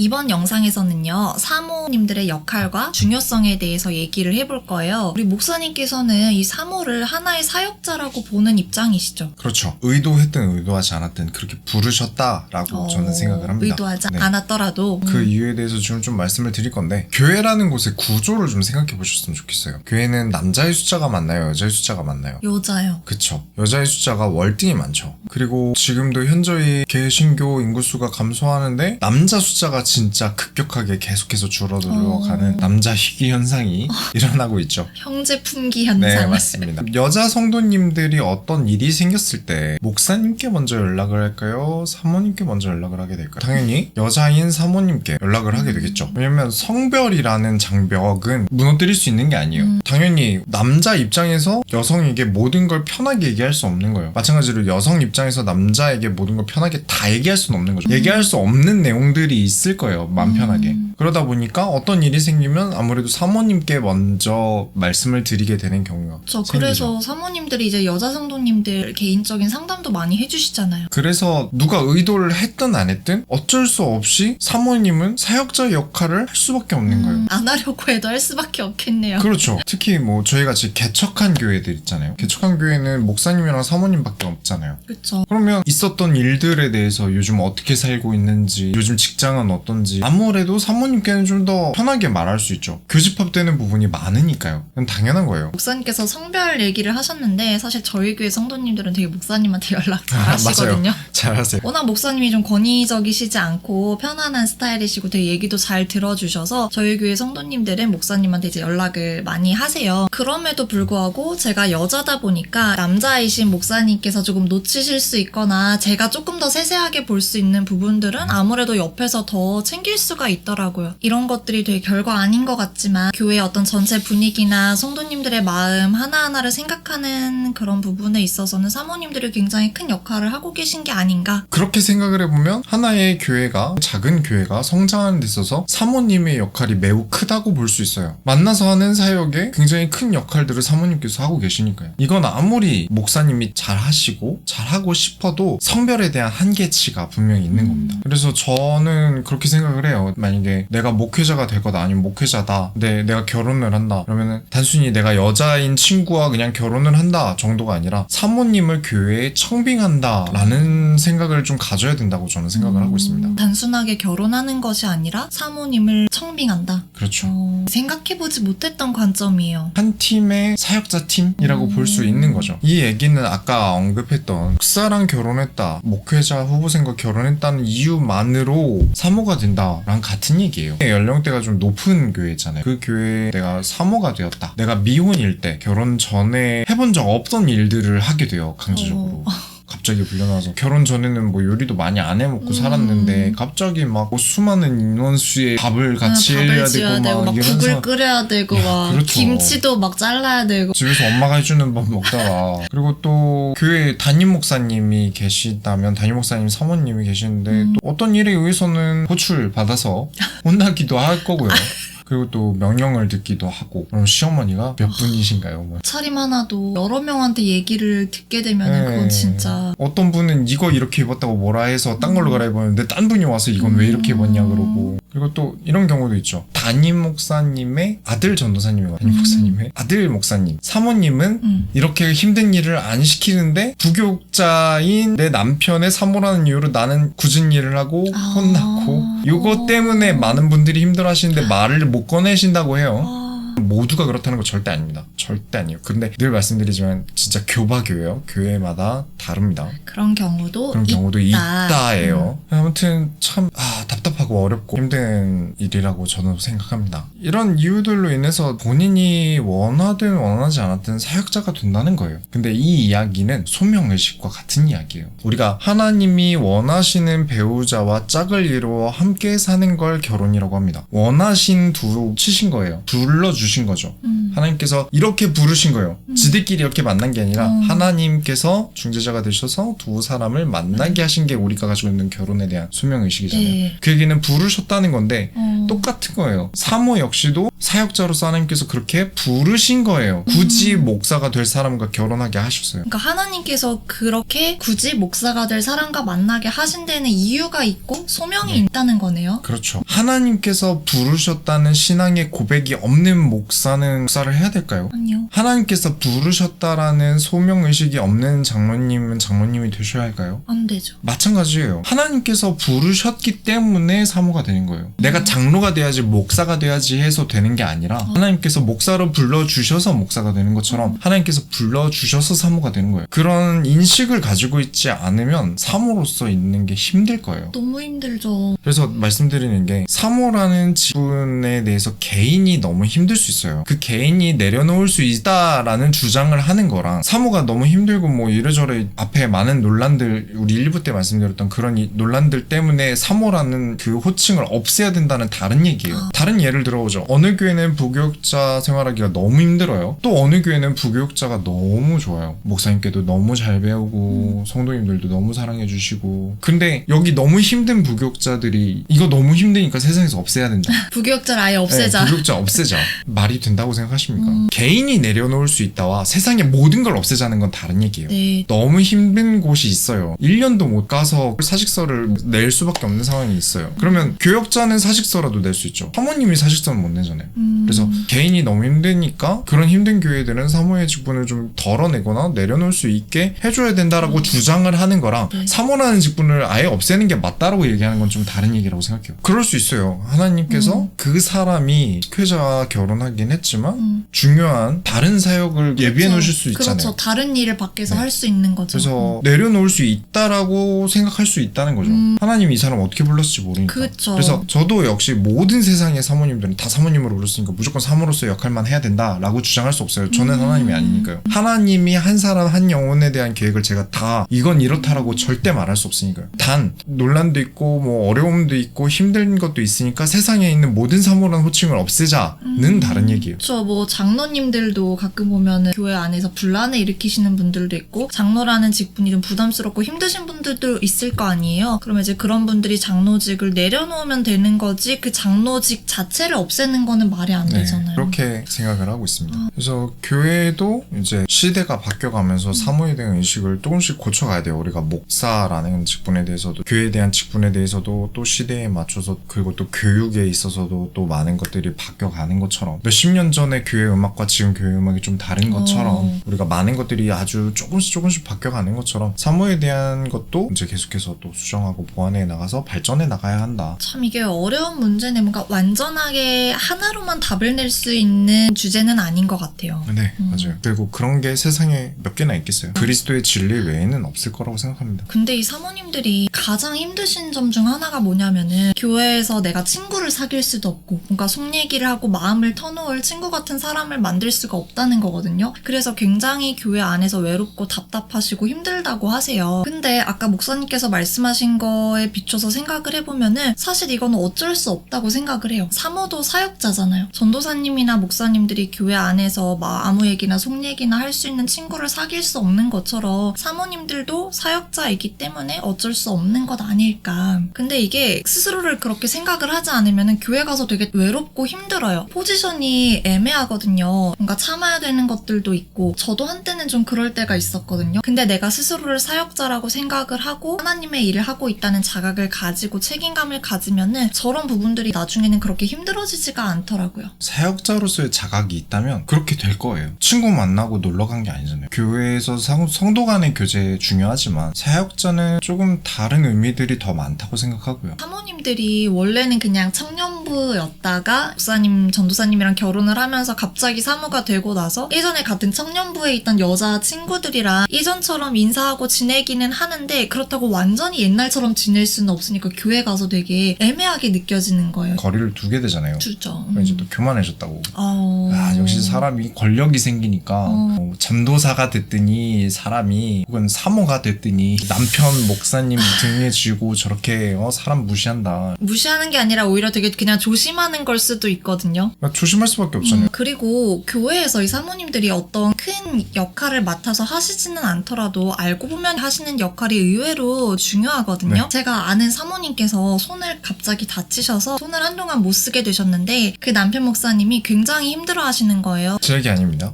이번 영상에서는요, 사모님들의 역할과 중요성에 대해서 얘기를 해볼 거예요. 우리 목사님께서는 이 사모를 하나의 사역자라고 보는 입장이시죠. 그렇죠. 의도했든 의도하지 않았든 그렇게 부르셨다라고 저는 생각을 합니다. 어, 의도하지 네. 않았더라도. 그 음. 이유에 대해서 지금 좀 말씀을 드릴 건데 교회라는 곳의 구조를 좀 생각해 보셨으면 좋겠어요. 교회는 남자의 숫자가 많나요? 여자의 숫자가 많나요? 여자요. 그쵸. 여자의 숫자가 월등히 많죠. 그리고 지금도 현저히 개신교 인구수가 감소하는데 남자 숫자가 진짜 급격하게 계속해서 줄어들어가는 어. 남자 희귀 현상이 일어나고 있죠. 형제 품기 현상. 네, 맞습니다. 여자 성도님들이 어떤 일이 생겼을 때 목사님께 먼저 연락을 할까요? 사모님께 먼저 연락을 하게 될까요? 당연히 여자인 사모님께 연락을 하게 되겠죠. 왜냐면 성별이라는 장벽은 무너뜨릴 수 있는 게 아니에요. 음. 당연히 남자 입장에서 여성에게 모든 걸 편하게 얘기할 수 없는 거예요. 마찬가지로 여성 입장에서 남자에게 모든 걸 편하게 다 얘기할 수는 없는 거죠. 음. 얘기할 수 없는 내용들이 있을 거예요. 마음 편하게. 음. 그러다 보니까 어떤 일이 생기면 아무래도 사모님께 먼저 말씀을 드리게 되는 경우가 저 생기죠. 그래서 사모님들이 이제 여자 성도님들 개인적인 상담도 많이 해주시잖아요. 그래서 누가 의도를 했든 안 했든 어쩔 수 없이 사모님은 사역자 역할을 할 수밖에 없는 거예요. 음, 안 하려고 해도 할 수밖에 없겠네요. 그렇죠. 특히 뭐 저희 같이 개척한 교회들 있잖아요. 개척한 교회는 목사님이랑 사모님밖에 없잖아요. 그렇죠. 그러면 있었던 일들에 대해서 요즘 어떻게 살고 있는지, 요즘 직장은 어 떤지 아무래도 사모님께는 좀 더 편하게 말할 수 있죠. 교집합되는 부분이 많으니까요. 당연한 거예요. 목사님께서 성별 얘기를 하셨는데 사실 저희 교회 성도님들은 되게 목사님한테 연락 잘 아, 하시거든요. 잘하세요. 워낙 목사님이 좀 권위적이시지 않고 편안한 스타일이시고 되게 얘기도 잘 들어주셔서 저희 교회 성도님들은 목사님한테 이제 연락을 많이 하세요. 그럼에도 불구하고 제가 여자다 보니까 남자이신 목사님께서 조금 놓치실 수 있거나 제가 조금 더 세세하게 볼 수 있는 부분들은 아무래도 옆에서 더 챙길 수가 있더라고요. 이런 것들이 되게 별거 아닌 것 같지만 교회 어떤 전체 분위기나 성도님들의 마음 하나하나를 생각하는 그런 부분에 있어서는 사모님들이 굉장히 큰 역할을 하고 계신 게 아닌가 그렇게 생각을 해보면 하나의 교회가 작은 교회가 성장하는 데 있어서 사모님의 역할이 매우 크다고 볼 수 있어요. 만나서 하는 사역에 굉장히 큰 역할들을 사모님께서 하고 계시니까요. 이건 아무리 목사님이 잘 하시고 잘 하고 싶어도 성별에 대한 한계치가 분명히 있는 음. 겁니다. 그래서 저는 그렇게 생각을 해요. 만약에 내가 목회자가 되거나 아니면 목회자다. 근데 내가 결혼을 한다. 그러면은 단순히 내가 여자인 친구와 그냥 결혼을 한다 정도가 아니라 사모님을 교회에 청빙한다 라는 생각을 좀 가져야 된다고 저는 생각을 하고 있습니다. 음, 단순하게 결혼하는 것이 아니라 사모님을 청빙한다. 그렇죠. 어, 생각해보지 못했던 관점이에요. 한 팀의 사역자 팀이라고 음. 볼수 있는 거죠. 이 얘기는 아까 언급했던 목사랑 결혼했다, 목회자 후보생과 결혼했다는 이유만으로 사모가 된다랑 같은 얘기예요. 연령대가 좀 높은 교회잖아요. 그 교회에 내가 사모가 되었다. 내가 미혼일 때 결혼 전에 해본 적 없던 일들을 하게 돼요. 강제적으로. 어. 갑자기 불려나와서 결혼 전에는 뭐 요리도 많이 안 해먹고 음. 살았는데 갑자기 막뭐 수많은 인원수의 밥을 같이 아, 해야 되고 되고 막 국을 상 끓여야 되고 야, 막 그렇죠. 김치도 막 잘라야 되고 집에서 엄마가 해주는 밥 먹다가 그리고 또 교회 담임 목사님이 계시다면 담임 목사님 사모님이 계시는데 음. 또 어떤 일에 의해서는 호출 받아서 혼나기도 할 거고요. 그리고 또 명령을 듣기도 하고 그럼 시어머니가 몇 분이신가요? 뭐. 차림 하나도 여러 명한테 얘기를 듣게 되면 은 네. 그건 진짜 어떤 분은 이거 이렇게 입었다고 뭐라 해서 딴 걸로 갈아입었는데 딴 분이 와서 이건 왜 이렇게 입었냐 그러고 그리고 또 이런 경우도 있죠 담임 목사님의 아들 전도사님이고 담임 음. 목사님의 아들 목사님 사모님은 음. 이렇게 힘든 일을 안 시키는데 부교육자인 내 남편의 사모라는 이유로 나는 굳은 일을 하고 아. 혼났고 이거 때문에 많은 분들이 힘들어하시는데 말을 못 꺼내신다고 해요 아, 모두가 그렇다는 거 절대 아닙니다 절대 아니에요 근데 늘 말씀드리지만 진짜 교바교예요 교회마다 다릅니다 그런 경우도 그런 경우도 있다. 있다예요. 아무튼 참 아, 답답하고 어렵고 힘든 일이라고 저는 생각합니다. 이런 이유들로 인해서 본인이 원하든 원하지 않았든 사역자가 된다는 거예요. 근데 이 이야기는 소명의식과 같은 이야기예요. 우리가 하나님이 원하시는 배우자와 짝을 이루어 함께 사는 걸 결혼이라고 합니다. 원하신 두 치신 거예요. 불러주신 거죠. 음. 하나님께서 이렇게 부르신 거예요. 음. 지들끼리 이렇게 만난 게 아니라 음. 하나님께서 중재자가 되셔서 두 사람을 만나게 하신 게 우리가 가지고 있는 결혼에 대한 수명 의식이잖아요. 네. 그 얘기는 부르셨다는 건데 어. 똑같은 거예요. 사모 역시도 사역자로서 하나님께서 그렇게 부르신 거예요. 굳이 음. 목사가 될 사람과 결혼하게 하셨어요. 그러니까 하나님께서 그렇게 굳이 목사가 될 사람과 만나게 하신 데는 이유가 있고 소명이 네. 있다는 거네요. 그렇죠. 하나님께서 부르셨다는 신앙의 고백이 없는 목사는 목사를 해야 될까요? 아니요. 하나님께서 부르셨다라는 소명 의식이 없는 장로님은 장로님이 되셔야 할까요? 안 되죠. 마찬가지예요. 하나님께서 부르셨기 때문에 사모가 되는 거예요. 내가 장로 가 돼야지 목사가 돼야지 해서 되는 게 아니라 하나님께서 목사로 불러 주셔서 목사가 되는 것처럼 하나님께서 불러 주셔서 사모가 되는 거예요. 그런 인식을 가지고 있지 않으면 사모로서 있는 게 힘들 거예요. 너무 힘들죠. 그래서 말씀드리는 게 사모라는 직분에 대해서 개인이 너무 힘들 수 있어요. 그 개인이 내려놓을 수 있다라는 주장을 하는 거랑 사모가 너무 힘들고 뭐 이래저래 앞에 많은 논란들 우리 1부 때 말씀드렸던 그런 이 논란들 때문에 사모라는 그 호칭을 없애야 된다는 다른 얘기예요. 아. 다른 예를 들어보죠. 어느 교회는 부교육자 생활하기가 너무 힘들어요. 또 어느 교회는 부교육자가 너무 좋아요. 목사님께도 너무 잘 배우고 성도님들도 너무 사랑해 주시고 근데 여기 너무 힘든 부교육자들이 이거 너무 힘드니까 세상에서 없애야 된다. 부교육자를 아예 없애자. 네, 부교육자 없애자. 말이 된다고 생각하십니까? 음. 개인이 내려놓을 수 있다와 세상의 모든 걸 없애자는 건 다른 얘기예요. 네. 너무 힘든 곳이 있어요. 1년도 못 가서 사직서를 낼 수밖에 없는 상황이 있어요. 그러면 교역자는 사직서 라도 낼 수 있죠. 사모님이 사직서는 못 내잖아요. 음. 그래서 개인이 너무 힘드니까 그런 힘든 교회들은 사모의 직분을 좀 덜어내거나 내려놓을 수 있게 해줘야 된다라고 음. 주장을 하는 거랑 네. 사모라는 직분을 아예 없애는 게 맞다라고 얘기하는 건 좀 다른 얘기라고 생각해요. 그럴 수 있어요. 하나님께서 음. 그 사람이 식회자와 결혼하긴 했지만 음. 중요한 다른 사역을 예비해 그렇죠. 놓으실 수 있잖아요. 그렇죠. 다른 일을 밖에서 네. 할수 있는 거죠. 그래서 내려놓을 수 있다라고 생각할 수 있다는 거죠. 음. 하나님이 이 사람 어떻게 불렀을지 모르니까. 그쵸. 래서 저도 역시 모든 세상의 사모님들은 다 사모님으로 불렀으니까 무조건 사모로서 역할만 해야 된다라고 주장할 수 없어요. 저는 음. 하나님이 아니니까요. 하나님이 한 사람 한 영혼에 대한 계획을 제가 다 이건 이렇다라고 절대 말할 수 없으니까요. 단 논란도 있고 뭐 어려움도 있고 힘든 것도 있으니까 세상에 있는 모든 사모라는 호칭을 없애자는 음. 다른 얘기예요. 그렇죠. 뭐 장로님들도 가끔 보면은 교회 안에서 분란을 일으키시는 분들도 있고 장로라는 직분이 좀 부담스럽고 힘드신 분들도 있을 거 아니에요. 그러면 이제 그런 분들이 장로직을 내려놓으면 되는 거지 그 장로직 자체를 없애는 거는 말이 안 네, 되잖아요. 그렇게 생각을 하고 있습니다. 아. 그래서 교회도 이제 시대가 음. 바뀌어가면서 사모에 대한 의식을 조금씩 고쳐가야 돼요. 우리가 목사라는 직분에 대해서도 교회에 대한 직분에 대해서도 또 시대에 맞춰서 그리고 또 교육에 있어서도 또 많은 것들이 바뀌어가는 것처럼 몇십 년 전에 교회 음악과 지금 교회 음악이 좀 다른 것처럼 어. 우리가 많은 것들이 아주 조금씩 조금씩 바뀌어가는 것처럼 사모에 대한 것도 이제 계속해서 또 수정하고 보완해 나가서 발전해 나가야 한다. 참 이게 어려운 문제 네. 뭔가 완전하게 하나로만 답을 낼 수 있는 주제는 아닌 것 같아요. 네, 음. 맞아요. 그리고 그런 게 세상에 몇 개나 있겠어요. 그리스도의 진리 외에는 없을 거라고 생각합니다. 근데 이 사모님들이 가장 힘드신 점 중 하나가 뭐냐면은 교회에서 내가 친구를 사귈 수도 없고 뭔가 속 얘기를 하고 마음을 터놓을 친구 같은 사람을 만들 수가 없다는 거거든요. 그래서 굉장히 교회 안에서 외롭고 답답하시고 힘들다고 하세요. 근데 아까 목사님께서 말씀하신 거에 비춰서 생각을 해보면은 사실 이거는 어쩔 수 없 다고 생각을 해요. 사모도 사역자잖아요. 전도사님이나 목사님들이 교회 안에서 막 아무 얘기나 속 얘기나 할 수 있는 친구를 사귈 수 없는 것처럼 사모님들도 사역자이기 때문에 어쩔 수 없는 것 아닐까. 근데 이게 스스로를 그렇게 생각을 하지 않으면 교회 가서 되게 외롭고 힘들어요. 포지션이 애매하거든요. 뭔가 참아야 되는 것들도 있고 저도 한때는 좀 그럴 때가 있었거든요. 근데 내가 스스로를 사역자라고 생각을 하고 하나님의 일을 하고 있다는 자각을 가지고 책임감을 가지면은 저런 부분들 이 나중에는 그렇게 힘들어지지가 않더라고요. 사역자로서의 자각이 있다면 그렇게 될 거예요. 친구 만나고 놀러 간 게 아니잖아요. 교회에서 성, 성도 간의 교제 중요하지만 사역자는 조금 다른 의미들이 더 많다고 생각하고요. 사모님들이 원래는 그냥 청년부였다가 목사님, 전도사님이랑 결혼을 하면서 갑자기 사모가 되고 나서 예전에 같은 청년부에 있던 여자 친구들이랑 예전처럼 인사하고 지내기는 하는데 그렇다고 완전히 옛날처럼 지낼 수는 없으니까 교회 가서 되게 애매하게 느껴지는 거예요. 거리를 두게 되잖아요. 주죠. 그럼 이제 또 교만해졌다고. 어... 아, 역시 사람이 권력이 생기니까 어. 뭐 잠도사가 됐더니 사람이 혹은 사모가 됐더니 남편 목사님 등에 쥐고 저렇게 어, 사람 무시한다. 무시하는 게 아니라 오히려 되게 그냥 조심하는 걸 수도 있거든요. 그러니까 조심할 수밖에 없잖아요. 음, 그리고 교회에서 이 사모님들이 어떤 큰 역할을 맡아서 하시지는 않더라도 알고 보면 하시는 역할이 의외로 중요하거든요. 네. 제가 아는 사모님께서 손을 갑자기 다치셔서 손을 한동안 못 쓰게 되셨는데 그 남편 목사님이 굉장히 힘들어 하시는 거예요. 제 얘기 아닙니다.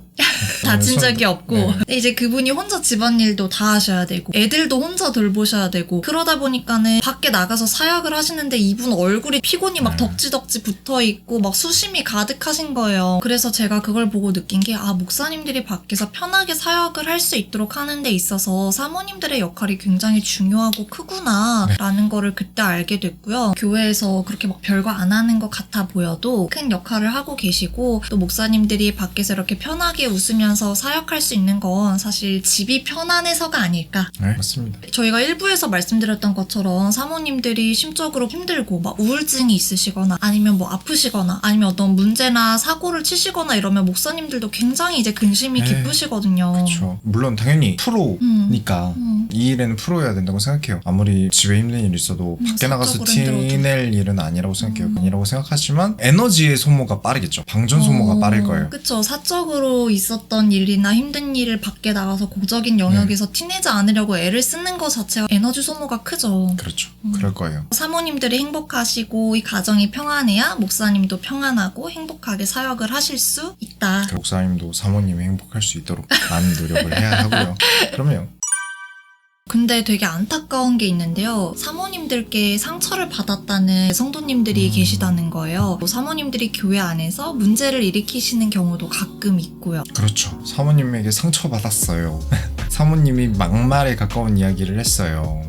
다친 손- 적이 없고 네. 근데 이제 그분이 혼자 집안일도 다 하셔야 되고 애들도 혼자 돌보셔야 되고 그러다 보니까는 밖에 나가서 사역을 하시는데 이분 얼굴이 피곤이 막 네. 덕지덕지 붙어 있고 막 수심이 가득하신 거예요. 그래서 제가 그걸 보고 느낀 게 아 목사님들이 밖에서 편하게 사역을 할 수 있도록 하는 데 있어서 사모님들의 역할이 굉장히 중요하고 크구나라는 거를 그때 알게 됐고요. 교회에서 그렇게 막 별거 안 하는 것 같아 보여도 큰 역할을 하고 계시고 또 목사님들이 밖에서 이렇게 편하게 웃으면서 사역할 수 있는 건 사실 집이 편안해서가 아닐까. 네, 맞습니다. 저희가 일부에서 말씀드렸던 것처럼 사모님들이 심적으로 힘들고 막 우울증이 있으시거나 아니면 뭐 아프시거나 아니면 어떤 문제나 사고를 치시거나 이러면 목사님들도 굉장히 이제 근심이 네. 기쁘시거든요. 그렇죠. 물론 당연히 프로니까 음. 이 일에는 프로여야 된다고 생각해요. 아무리 집에 힘든 일 있어도 음, 밖에 나가서. 티낼 일은 아니라고 생각해요. 음. 아니라고 생각하지만 에너지의 소모가 빠르겠죠. 방전 소모가 어, 빠를 거예요. 그쵸. 사적으로 있었던 일이나 힘든 일을 밖에 나가서 공적인 영역에서 티내지 않으려고 애를 쓰는 것 자체가 에너지 소모가 크죠. 그렇죠. 음. 그럴 거예요. 사모님들이 행복하시고 이 가정이 평안해야 목사님도 평안하고 행복하게 사역을 하실 수 있다. 그 목사님도 사모님이 행복할 수 있도록 많은 노력을 해야 하고요. 그럼요. 근데 되게 안타까운 게 있는데요. 사모님들께 상처를 받았다는 성도님들이 음. 계시다는 거예요. 뭐 사모님들이 교회 안에서 문제를 일으키시는 경우도 가끔 있고요. 그렇죠. 사모님에게 상처받았어요. 사모님이 막말에 가까운 이야기를 했어요.